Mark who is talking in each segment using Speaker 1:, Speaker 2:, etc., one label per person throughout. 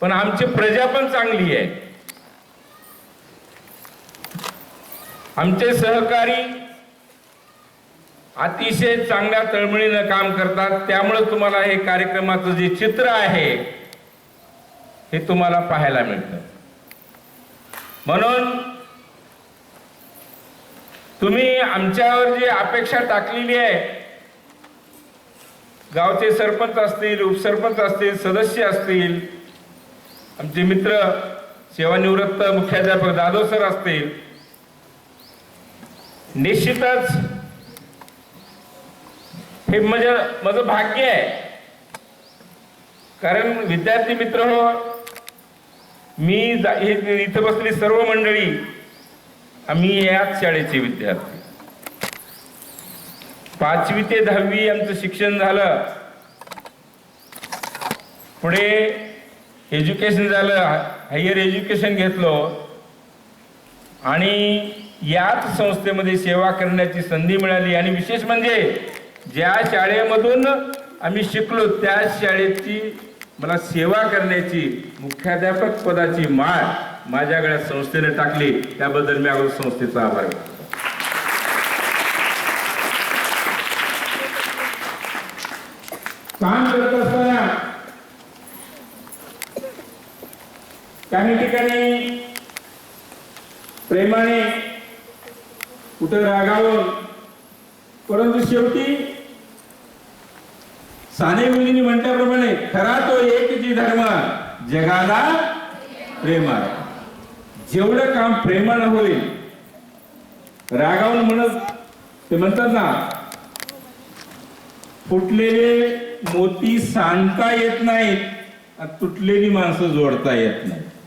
Speaker 1: पण आमची प्रजा पण चांगली आहे. आमचे सहकारी अतिशय चांगल्या तळमळीनं काम करतात. त्यामुळे तुम्हाला हे कार्यक्रमाचं जे चित्र आहे हे तुम्हाला पाहायला मिळतं. म्हणून तुम्ही आमच्यावर जी अपेक्षा टाकलेली आहे गावचे सरपंच असतील उपसरपंच असतील सदस्य असतील आमचे मित्र सेवानिवृत्त मुख्याध्यापक जाधव सर असतील. निश्चितच हे म्हणजे माझं भाग्य आहे. कारण विद्यार्थी मित्र हो मी हे इथं बसली सर्व मंडळी आम्ही याच शाळेचे विद्यार्थी. पाचवी ते दहावी आमचं शिक्षण झालं. पुढे एज्युकेशन झालं हायर एज्युकेशन घेतलो आणि याच संस्थेमध्ये सेवा करण्याची संधी मिळाली आणि विशेष म्हणजे ज्या शाळेमधून आम्ही शिकलो त्या शाळेची मला सेवा करण्याची मुख्याध्यापक पदाची माळ माझ्याकडे संस्थेने टाकली त्याबद्दल मी अगोदर संस्थेचा आभार व्यक्त करतो. काम करत असताना काही ठिकाणी प्रेमाने कुठं रागावून परंतु शेवटी साने मुलींनी म्हटल्याप्रमाणे खरा तो एक जी धर्म जगाला प्रेमा जेवढं काम प्रेमानं होईल रागावून म्हणत ते म्हणतात ना फुटलेले मोती सांडता येत नाहीत तुटलेली माणसं जोडता येत नाहीत.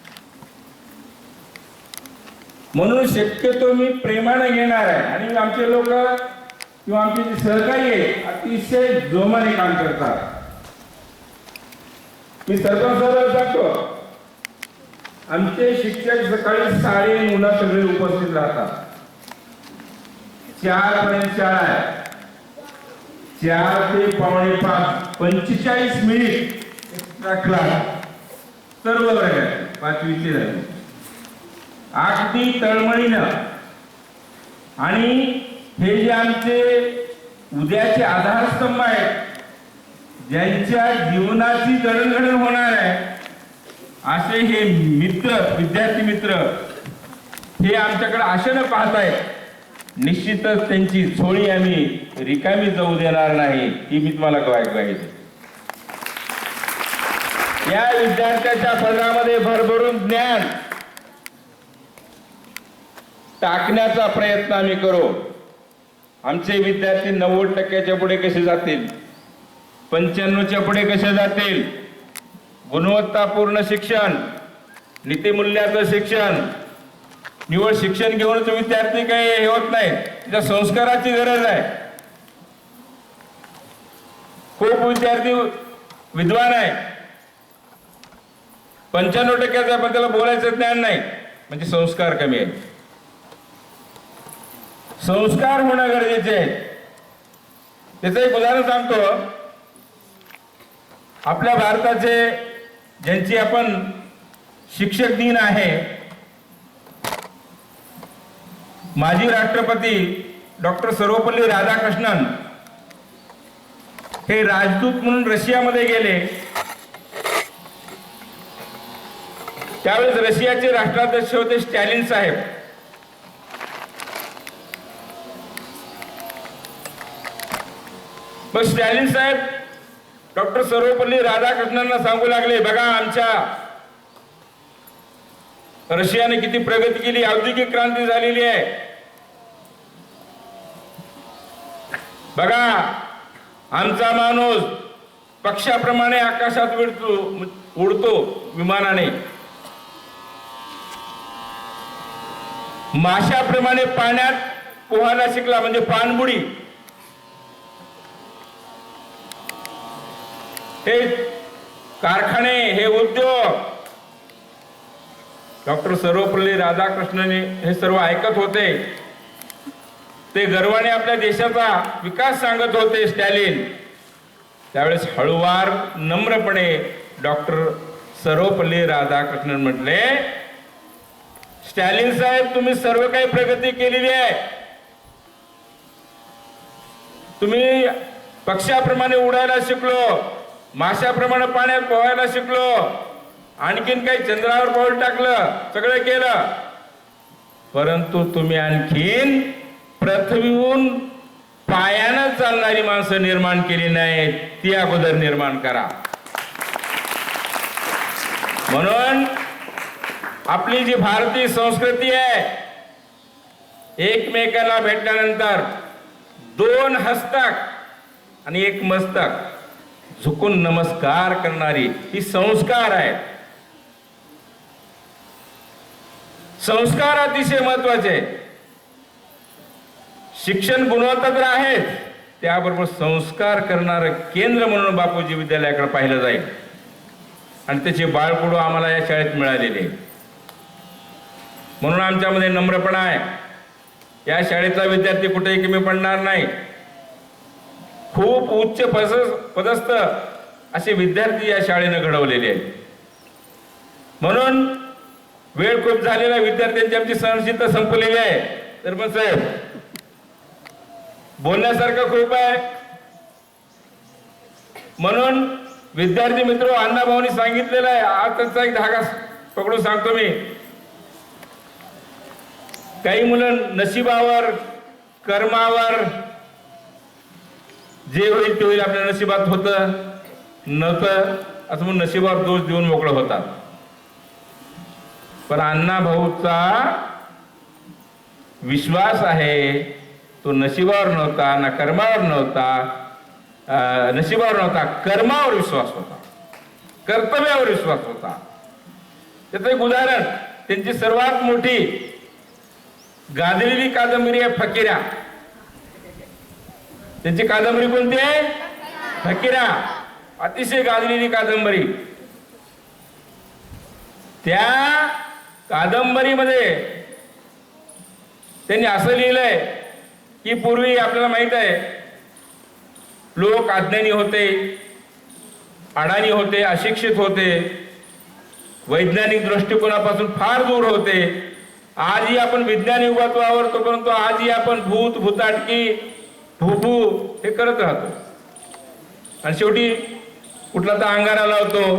Speaker 1: म्हणून शक्यतो मी प्रेमाने घेणार आहे. आणि आमचे लोक किंवा आमचे जे सहकारी आहेत अतिशय जोमाने काम करतात. मी सरपंच साहेबांना सांगतो आमचे शिक्षक सकाळी साडे नऊला सगळे उपस्थित राहतात. चार पर्यंत शाळा आहे. चार ते पावणे पाच पंचेचाळीस मिनिट एक्स्ट्रा क्लास सर्व वर्गात पाचवी ते अगदी तळमळीनं. आणि हे जे आमचे उद्याचे आधारस्तंभ आहेत ज्यांच्या जीवनाची जडणघडण होणार आहे असे हे मित्र विद्यार्थी मित्र हे आमच्याकडे आशेनं पाहत आहेत निश्चितच त्यांची झोळी आम्ही रिकामी जाऊ देणार नाही ही मी तुम्हाला पाहिजे. या विद्यार्थ्याच्या फळामध्ये भरभरून ज्ञान टाकण्याचा प्रयत्न आम्ही करू. आमचे विद्यार्थी नव्वद टक्क्याच्या पुढे कसे जातील? पंच्याण्णवच्या पुढे कसे जातील? गुणवत्तापूर्ण शिक्षण नीतिमूल्याचं शिक्षण निवड शिक्षण घेऊनच विद्यार्थी काही हे होत नाही त्या संस्काराची गरज आहे. खूप विद्यार्थी विद्वान आहे. पंच्याण्णव टक्क्याचा पण त्याला बोलायचं ज्ञान नाही. म्हणजे संस्कार कमी आहे संस्कार होणं गरजेचे आहे. त्याचं एक उदाहरण सांगतो. आपल्या भारताचे ज्यांची आपण शिक्षक दिन आहे माजी राष्ट्रपती डॉक्टर सर्वपल्ली राधाकृष्णन हे राजदूत म्हणून रशियामध्ये गेले. त्यावेळेस रशियाचे राष्ट्राध्यक्ष होते स्टॅलिन साहेब. मग स्टॅलिन साहेब डॉक्टर सर्वपल्ली राधाकृष्णांना सांगू लागले बघा आमच्या रशियाने किती प्रगती केली औद्योगिक क्रांती झालेली आहे. बघा आमचा माणूस पक्षाप्रमाणे आकाशात उडतो उडतो विमानाने. माशाप्रमाणे पाण्यात पोहायला शिकला म्हणजे पाणबुडी. हे कारखाने हे उद्योग. डॉक्टर सर्वपल्ली राधाकृष्णने हे सर्व ऐकत होते. ते गर्वाने आपल्या देशाचा विकास सांगत होते स्टॅलिन. त्यावेळेस हळुवार नम्रपणे डॉक्टर सर्वपल्ली राधाकृष्णन म्हटले स्टॅलिन साहेब तुम्ही सर्व काही प्रगती केलेली आहे. तुम्ही पक्षाप्रमाणे उडायला शिकलो. माशाप्रमाणे पाण्यात पोहायला शिकलो. आणखीन काही चंद्रावर पाऊल टाकलं. सगळं केलं. परंतु तुम्ही आणखीन पृथ्वीहून पायानं चालणारी माणसं निर्माण केली नाहीत. ती अगोदर निर्माण करा. म्हणून आपली जी भारतीय संस्कृती आहे एकमेकाला भेटल्यानंतर दोन हस्तक आणि एक मस्तक. झुकून नमस्कार करणारी ही संस्कार आहे संस्कार अतिशय महत्त्वाचे. शिक्षण गुणवत्ता तर आहेच. त्याबरोबर संस्कार करणारं केंद्र म्हणून बापूजी विद्यालयाकडे पाहिलं जाईल. आणि त्याचे बाळपुडू आम्हाला या शाळेत मिळालेले. म्हणून आमच्यामध्ये नम्रपणा आहे. या शाळेचा विद्यार्थी कुठेही कमी पडणार नाही. खूप उच्च पस पदस्थ असे विद्यार्थी या शाळेनं घडवलेले आहेत. म्हणून वेळ खूप झालेला विद्यार्थ्यांची आमची सहनशीलता संपलेली आहे. तर मग साहेब बोलण्यासारखं खूप आहे. म्हणून विद्यार्थी मित्र अण्णाभाऊनी सांगितलेलं आहे. आज त्यांचा एक धागा पकडून सांगतो मी. काही मुलं नशिबावर कर्मावर जे होईल ते होईल आपल्या नशिबात होतं. नव्हतं असं म्हणून नशिबावर दोष देऊन मोकळं होतात. पण अण्णा भाऊचा विश्वास आहे तो नशिबावर नव्हता ना कर्मावर नव्हता नशिबावर नव्हता कर्मावर विश्वास होता. कर्तव्यावर विश्वास होता. त्याचं एक उदाहरण त्यांची सर्वात मोठी गाजलेली कादंबरी आहे फकीरा त्यांची कादंबरी कोणती आहे? फकीरा. अतिशय गाजलेली कादंबरी. त्या कादंबरीमध्ये त्यांनी असं लिहिलंय की पूर्वी आपल्याला माहीत आहे लोक अज्ञानी होते अडाणी होते अशिक्षित होते वैज्ञानिक दृष्टिकोनापासून फार दूर होते. आजही आपण विज्ञान युगात वावरतो परंतु आजही आपण भूत भूताटकी हुबू हे करत राहतो. आणि शेवटी कुठला तर अंगारा लावतो.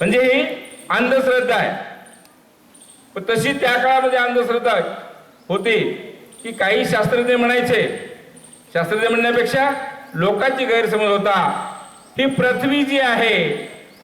Speaker 1: म्हणजे ही अंधश्रद्धा आहे. पण तशी त्या काळामध्ये अंधश्रद्धा होती की काही शास्त्रज्ञ म्हणायचे. शास्त्रज्ञ म्हणण्यापेक्षा लोकांची गैरसमज होता. ही पृथ्वी जी आहे